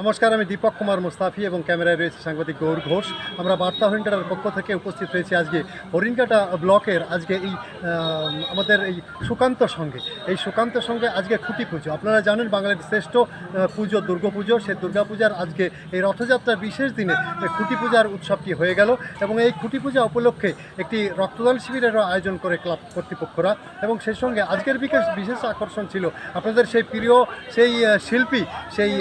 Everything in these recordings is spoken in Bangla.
নমস্কার, আমি দীপক কুমার মুস্তাফি এবং ক্যামেরায় রয়েছে সাংবাদিক গৌর ঘোষ। আমরা বার্তা হরিণকাটার পক্ষ থেকে উপস্থিত হয়েছি আজকে হরিণকাটা ব্লকের, আজকে এই আমাদের এই সুকান্ত সঙ্গে। এই সুকান্ত সঙ্গে আজকে খুঁটি পুজো। আপনারা জানেন বাঙালির শ্রেষ্ঠ পুজো দুর্গাপুজো সেই দুর্গাপূজার আজকে এই রথযাত্রার বিশেষ দিনে খুঁটি পূজার উৎসবটি হয়ে গেল এবং এই খুঁটি পূজা উপলক্ষে একটি রক্তদান শিবিরেরও আয়োজন করে ক্লাব কর্তৃপক্ষরা এবং সেই সঙ্গে আজকের বিশেষ বিশেষ আকর্ষণ ছিল আপনাদের সেই প্রিয়, সেই শিল্পী, সেই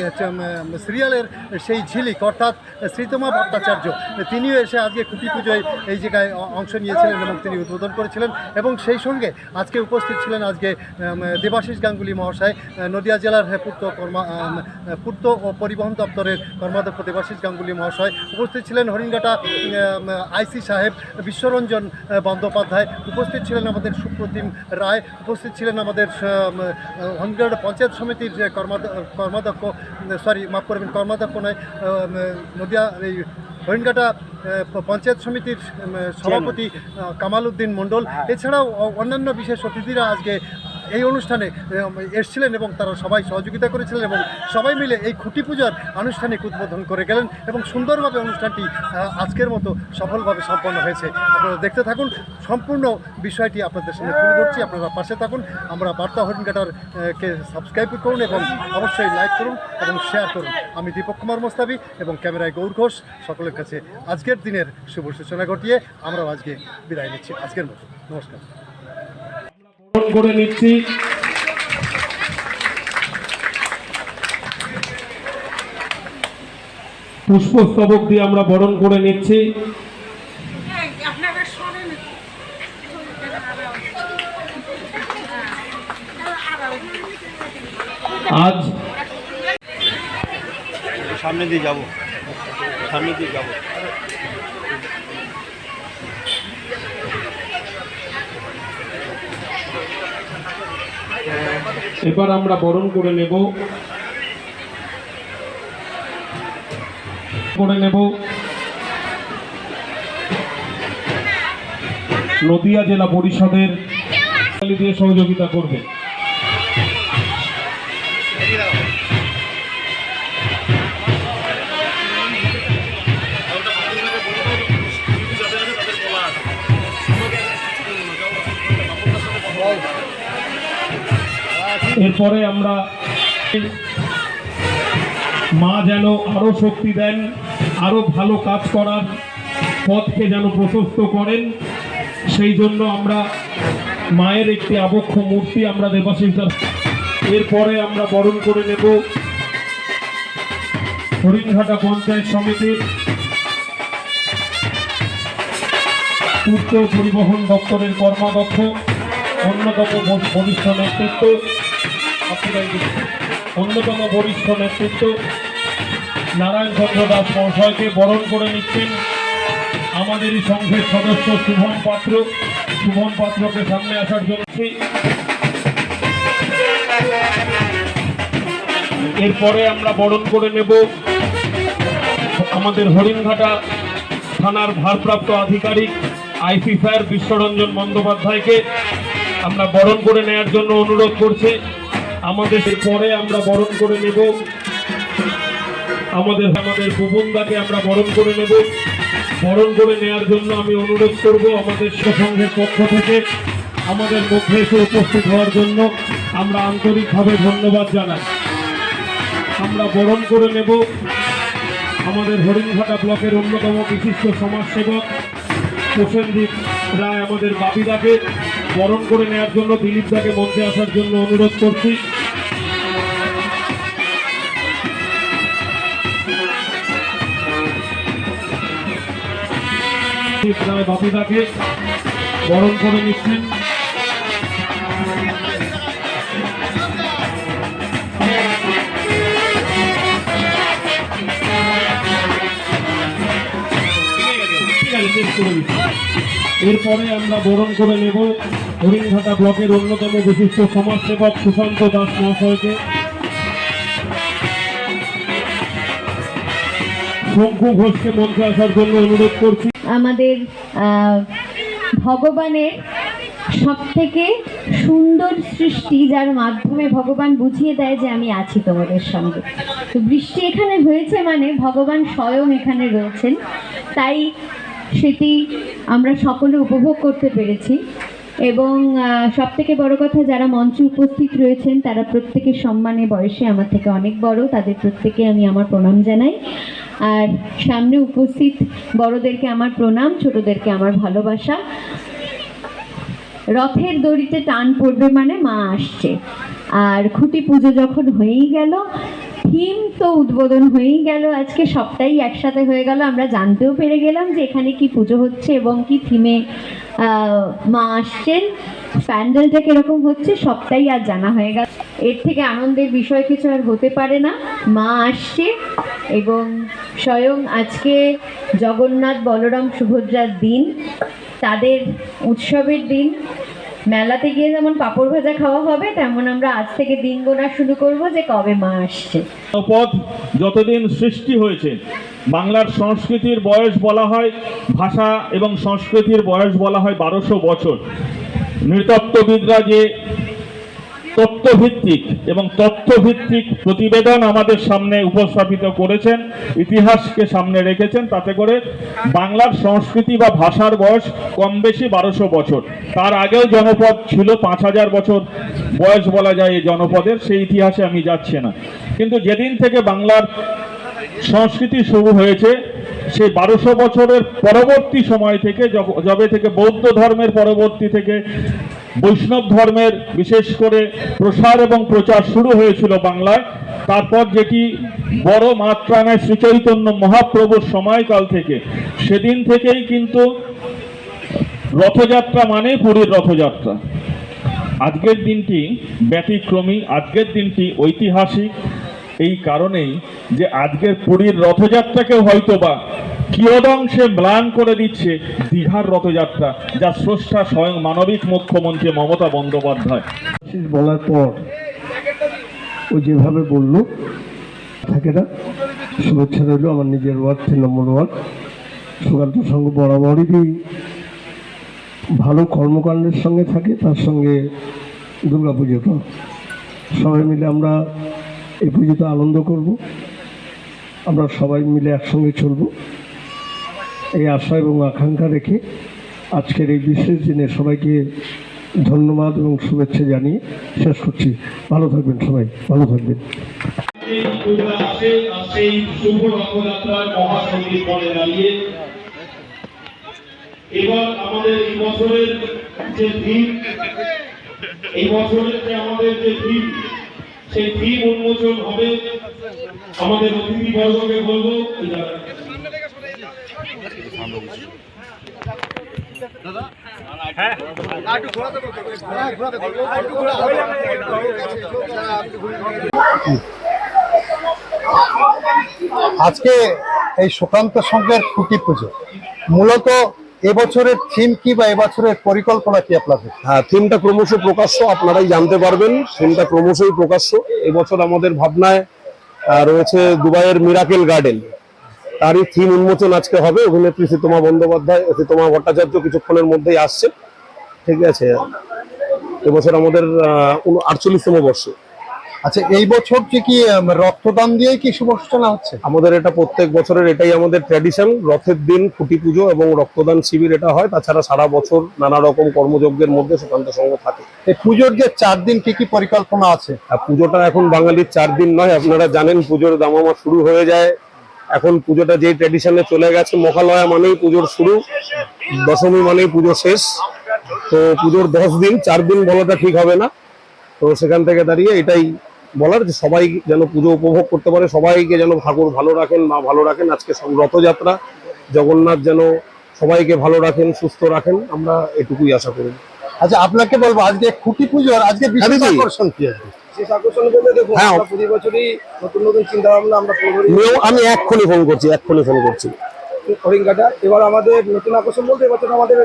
সিরিয়ালের সেই ঝিলিক, অর্থাৎ শ্রীতমা ভট্টাচার্য, তিনিও এসে আজকে খুঁটি পুজোয় এই জায়গায় অংশ নিয়েছিলেন এবং তিনি উদ্বোধন করেছিলেন এবং সেই সঙ্গে আজকে উপস্থিত ছিলেন আজকে দেবাশিস গাঙ্গুলি মহাশয় নদিয়া জেলার পূর্ত কর্মা পূর্ত ও পরিবহন দপ্তরের কর্মাধ্যক্ষ দেবাশিস গাঙ্গুলি মহাশয়, উপস্থিত ছিলেন হরিণঘাটা আইসি সাহেব, বিশ্বরঞ্জন বন্দ্যোপাধ্যায়, উপস্থিত ছিলেন আমাদের সুপ্রতিম রায়, উপস্থিত ছিলেন আমাদের হরিণঘাটা পঞ্চায়েত সমিতির কর্মাধ্যক্ষ সরি মাফ করবেন কর্মাধ্যক্ষ নয় নদিয়া এই হরিণঘাটা পঞ্চায়েত সমিতির সভাপতি কামাল উদ্দিন মণ্ডল। এছাড়াও অন্যান্য বিশেষ অতিথিরা আজকে এই অনুষ্ঠানে এসেছিলেন এবং তারা সবাই সহযোগিতা করেছিলেন এবং সবাই মিলে এই খুঁটি পূজার আনুষ্ঠানিক উদ্বোধন করে গেলেন এবং সুন্দরভাবে অনুষ্ঠানটি আজকের মতো সফলভাবে সম্পন্ন হয়েছে। আপনারা দেখতে থাকুন সম্পূর্ণ বিষয়টি আপনাদের সামনে তুলে ধরছি। আপনারা পাশে থাকুন। আমরা বার্তা হরিণঘাটার আহ, কে সাবস্ক্রাইব করুন এবং অবশ্যই লাইক করুন এবং শেয়ার করুন। আমি দীপক কুমার মোস্তাবি এবং ক্যামেরায় গৌর ঘোষ। সকলের কাছে আজকের দিনের শুভ সূচনা ঘটিয়ে আমরাও আজকে বিদায় নিচ্ছি। আজকের মতো। নমস্কার। বরণ করে নিচ্ছি। পুষ্পস্তবক দিয়ে আমরা বরণ করে নিচ্ছি। আজ সামনে দিয়ে যাব। সামনে দিয়ে যাব। এবার আমরা বরণ করে নেব। করে নেব। নদিয়া জেলা পরিষদের দিয়ে সহযোগিতা করবে। এরপরে আমরা মা যেন আরও শক্তি দেন, আরও ভালো কাজ করার পথকে যেন প্রশস্ত করেন, সেই জন্য আমরা মায়ের একটি আবক্ষ মূর্তি আমরা দেবাশিস এরপরে আমরা বরণ করে নেব হরিণঘাটা পঞ্চায়েত সমিতির পূর্ত পরিবহন দপ্তরের কর্মাধ্যক্ষ, অন্যতম বরিষ্ঠ নেতৃত্ব। অন্যতম বরিষ্ঠ নেতৃত্ব নারায়ণ চন্দ্র দাস মহাশয়কে বরণ করে নিচ্ছেন আমাদেরই সংঘের সদস্য শুভন পাত্র। শুভন পাত্রকে সামনে আসার জন্য এরপরে আমরা বরণ করে নেব আমাদের হরিণঘাটা থানার ভারপ্রাপ্ত আধিকারিক আইসি স্যার বিশ্বরঞ্জন বন্দ্যোপাধ্যায়কে। আমরা বরণ করে নেয়ার জন্য অনুরোধ করছি। আমাদের পরে আমরা বরণ করে নেব। আমাদের আমাদের বুবুন্দাকে আমরা বরণ করে নেব। বরণ করে নেওয়ার জন্য আমি অনুরোধ করব আমাদের সংঘের পক্ষ থেকে, আমাদের মধ্যে এসে উপস্থিত হওয়ার জন্য আমরা আন্তরিকভাবে ধন্যবাদ জানাই। আমরা বরণ করে নেব। আমাদের হরিণঘাটা ব্লকের অন্যতম বিশিষ্ট সমাজসেবক প্রসেনজিৎ রায় আমাদের বাপিদাকে বরণ করে নেওয়ার জন্য, দিলীপ দাকে মঞ্চে আসার জন্য অনুরোধ করছি। বরণ করে নিচ্ছেন। এরপরে আমরা বরণ করে নেব হরিণঘাটা ব্লকের অন্যতম বিশিষ্ট সমাজসেবক সুশান্ত দাস মহাশয়কে। শঙ্কু ঘোষকে মঞ্চে আসার জন্য অনুরোধ করছি। আমাদের ভগবানের সব থেকে সুন্দর সৃষ্টি যার মাধ্যমে ভগবান বুঝিয়ে দেয় যে আমি আছি তোমাদের সঙ্গে। তো বৃষ্টি এখানে হয়েছে মানে ভগবান স্বয়ং এখানে রয়েছেন। তাই সেটি আমরা সকলে উপভোগ করতে পেরেছি। এবং সব থেকে বড় কথা, যারা মঞ্চে উপস্থিত রয়েছেন, তারা প্রত্যেকের সম্মানে বয়সে আমার থেকে অনেক বড়। তাদের প্রত্যেকে আমি আমার প্রণাম জানাই। আর সামনে উপস্থিত বড়দেরকে আমার প্রণাম, ছোটদেরকে আমার ভালোবাসা। রথের দড়িতে টান পড়বে মানে মা আসছে। আর খুঁটি পুজো যখন হয়েই গেল, থিম তো উদ্বোধন হয়েই গেল, আজকে সবটাই একসাথে হয়ে গেল। আমরা জানতেও পেরে গেলাম যে এখানে কি পুজো হচ্ছে এবং কি থিমে মা আসছেন। প্যান্ডেলটা কীরকম হচ্ছে সবটাই আর জানা হয়ে গেল। এর থেকে আনন্দের বিষয় কিছু আর হতে পারে না। মা আসছে এবং স্বয়ং আজকে জগন্নাথ বলরাম সুভদ্রার দিন, তাদের উৎসবের দিন। মেলাতে গিয়ে যেমন পাঁপড় ভাজা খাওয়া হবে, তেমন আমরা আজ থেকে দিন গোনা শুরু করব যে কবে মা আসছে। পথ যতদিন সৃষ্টি হয়েছে, বাংলার সংস্কৃতির বয়স বলা হয় ভাষা এবং সংস্কৃতির বয়স বলা হয় বারোশো বছর। নৃতত্ত্ববিদরা যে তথ্যভিত্তিক এবং তথ্যভিত্তিক প্রতিবেদন আমাদের সামনে উপস্থাপিত করেছেন, ইতিহাসকে সামনে রেখেছেন, তাতে করে বাংলার সংস্কৃতি বা ভাষার বয়স কম বেশি বারোশো বছর। তার আগেও জনপদ ছিল পাঁচ হাজার বছর, বয়স বলা যায় এই জনপদের, সেই ইতিহাসে আমি যাচ্ছি না। কিন্তু যেদিন থেকে বাংলার সংস্কৃতি শুরু হয়েছে, সেই বারোশো বছরের পরবর্তী সময় থেকে যবে থেকে বৌদ্ধ ধর্মের পরবর্তী থেকে বৈষ্ণব ধর্মের বিশেষ করে প্রসার এবং প্রচার শুরু হয়েছিল বাংলায়। তারপর যেটি বড় মাত্রা নেয় শ্রীচৈতন্য মহাপ্রভুর সময়কাল থেকে, সেদিন থেকেই কিন্তু রথযাত্রা মানে পুরীর রথযাত্রা। আজকের দিনটি ব্যতিক্রমী, আজকের দিনটি ঐতিহাসিক। এই কারণেই যে আজকের পুরীর রথযাত্রাকেও হয়তোবা কিয়দংশে ম্লান করে দিচ্ছে দীঘার রথযাত্রা, যা স্রষ্টা স্বয়ং মানবিক মুখ্যমন্ত্রী মমতা বন্দ্যোপাধ্যায়। বলার পর ও যেভাবে বলল, থাকে না? শুভেচ্ছা রইল আমার নিজের ওয়ার্ড, তিন নম্বর ওয়ার্ড। সুকান্ত সংঘ বরাবরই ভালো কর্মকাণ্ডের সঙ্গে থাকে, তার সঙ্গে দুর্গা পুজোটা সবাই মিলে আমরা এই পুজোতে আনন্দ করব। আমরা সবাই মিলে একসঙ্গে চলব। এই আশা এবং আকাঙ্ক্ষা রেখে আজকের এই বিশেষ দিনে সবাইকে ধন্যবাদ এবং শুভেচ্ছা জানিয়ে শেষ করছি। ভালো থাকবেন সবাই, ভালো থাকবেন। এবার আমাদের এই বছরের যে থিম, এই বছরের যে আমাদের যে থিম, সেই থিম উন্মোচন হবে আমাদের অতিথি বর্গকে বলব আজকে এই সুকান্ত সংঘের খুঁটি পুজো। মূলত এবছরের থিম কি বা এবছরের পরিকল্পনা কি আপনাদের? হ্যাঁ থিমটা ক্রমশ প্রকাশ্য আপনারাই জানতে পারবেন। থিমটা ক্রমশই প্রকাশ্য। এবছর আমাদের ভাবনায় আহ, রয়েছে দুবাইয়ের মিরাকেল গার্ডেন তারই থিম উন্মোচন আজকে হবে। অভিনেত্রী সীতমা বন্দ্যোপাধ্যায় সীতমা ভট্টাচার্য কিছুক্ষণের মধ্যেই আসছে ঠিক আছে? এবছর আমাদের আটচল্লিশতম বর্ষ। আচ্ছা এই বছর যে কি রক্তদান দিয়ে কি শুভ সূচনা হচ্ছে? আমাদের এটা প্রত্যেক বছরের এটাই আমাদের ট্র্যাডিশন রথের দিন খুঁটি পুজো এবং রক্তদান শিবির এটা হয়। তাছাড়া সারা বছর নানা রকম কর্মযজ্ঞের মধ্যে সুকান্ত সংঘ থাকে। এই পুজোর যে চার দিন কি কি পরিকল্পনা আছে? পুজোটা এখন বাঙালির চার দিন নয়। আপনারা জানেন পুজোর দামামা শুরু হয়ে যায়। এখন পুজোটা যেই ট্র্যাডিশনে চলে গেছে মহালয়া মানেই পুজোর শুরু দশমী মানেই পুজো শেষ। তো পুজোর দশ দিন চার দিন বলাটা ঠিক হবে না। তো সেখান থেকে দাঁড়িয়ে এটাই বলার যে সবাই যেন পুজো উপভোগ করতে পারে সবাইকে যেন ঠাকুর ভালো রাখেন মা ভালো রাখেন। আজকে সব রথযাত্রা জগন্নাথ যেন সবাইকে ভালো রাখেন সুস্থ রাখেন আমরা এটুকুই আশা করি। আচ্ছা আপনাকে বলব আজকে খুঁটি পুজোর আজকে বিশেষ হ্যাঁ, আকর্ষণ কি আছে? হ্যাঁ। প্রতি বছরই নতুন নতুন চিন্তা ভাবনা আমরা আমি এক্ষুনি ফোন করছি এক্ষুনি ফোন করছি। হরিঙ্গাটা এবার আমাদের নতুন আকর্ষণ বলতে এবছর আমাদের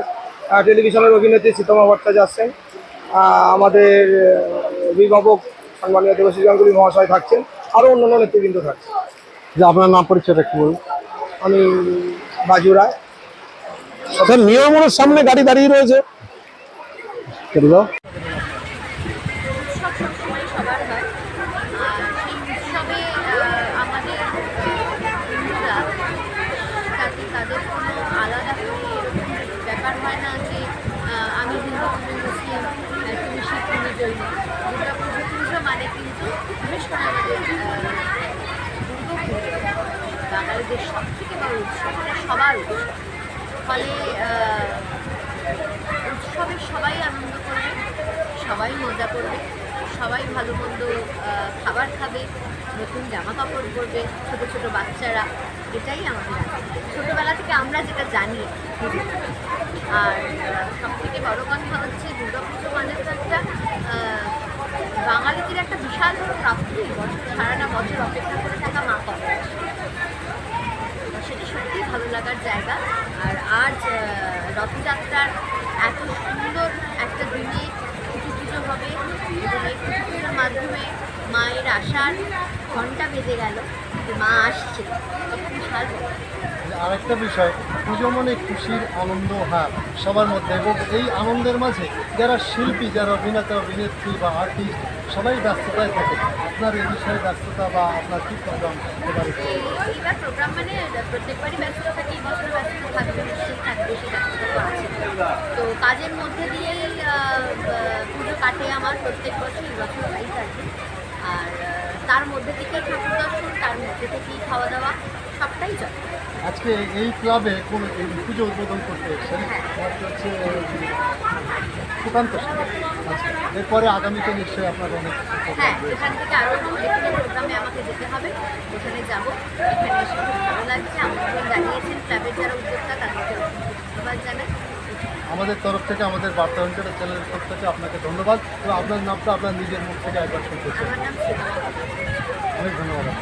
টেলিভিশনের অভিনেত্রী সীতমা ভট্টাচার্য আসছেন আমাদের অভিভাবক সম্মানীয় দেবশ্রী গাঙ্গুলি মহাশয় থাকছেন। আরও অন্যান্য নেতৃবৃন্দ থাকছেন। যে আপনার নাম পরিচয়টা একটু বলুন। আমি বাজু রায়। নিয়মের সামনে গাড়ি দাঁড়িয়ে রয়েছে। হয় না যে আমি হিন্দু তুমি মুসলিম তুমি শিখ তুমি দুর্গা পুজো মানে কিন্তু ভীষণ মানে আমাদের বাঙালিদের সব থেকে বড় উৎসব সবার উৎসব। ফলে উৎসবে সবাই আনন্দ করবে, সবাই মজা করবে, সবাই ভালো মন্দ খাবার খাবে। নতুন জামা কাপড় পরবে, ছোটো ছোটো বাচ্চারা, এটাই আমাদের। ছোটোবেলা থেকে আমরা যেটা জানি, আর সব থেকে বড় কথা হচ্ছে দুর্গাপুজো মানে তো একটা বাঙালিদের একটা বিশাল বড় প্রাপ্তি সারাটা বছর অপেক্ষা করে থাকা মা করে সেটা সত্যিই ভালো লাগার জায়গা আর আজ রথযাত্রার এত সুন্দর একটা দিনে পুজো পুজো হবে এবং এই পুজো পুজোর মাধ্যমে মায়ের আসার ঘণ্টা বেজে গেল মা আসছে। আরেকটা বিষয় পুজো মনে খুশির আনন্দ হার সবার মধ্যে। এবং এই আনন্দের মাঝে যারা শিল্পী যারা অভিনেতা অভিনেত্রী বা আর্টিস্ট সবাই ব্যস্ততায় থাকে। আপনার এই বিষয়ে ব্যস্ততা বা আপনার কী প্রোগ্রাম এইবার প্রোগ্রাম মানে প্রত্যেকবারই ব্যস্ত থাকে বছর ব্যস্ত থাকবে নিশ্চয়ই থাকবে তো কাজের মধ্যে দিয়েই পুজো কাটে আমার প্রত্যেক বছর বছর তাই কাটবে আর তার মধ্যে থেকেই ঠাকুর দর্শন তার মধ্যে থেকেই খাওয়া দাওয়া সবটাই চলে আজকে এই ক্লাবে কোন পুজো উদ্বোধন করতে এসেছেন? হ্যাঁ। সুকান্ত আচ্ছা এরপরে আগামীতে নিশ্চয়ই আপনার অনেক হ্যাঁ এখান থেকে আরও প্রোগ্রামে আমাকে যেতে হবে ওখানে যাব। এখানে এসে খুব ভালো লাগছে। আমন্ত্রণ জানিয়েছেন ক্লাবের যারা উদ্যোক্তা তাদেরকে ধন্যবাদ জানাই। আমাদের তরফ থেকে, আমাদের বার্তা অঞ্চলের চ্যানেলের তরফ থেকে আপনাকে ধন্যবাদ এবং আপনার নামটা আপনার নিজের মুখ থেকে একবার শুনতে চাই অনেক ধন্যবাদ।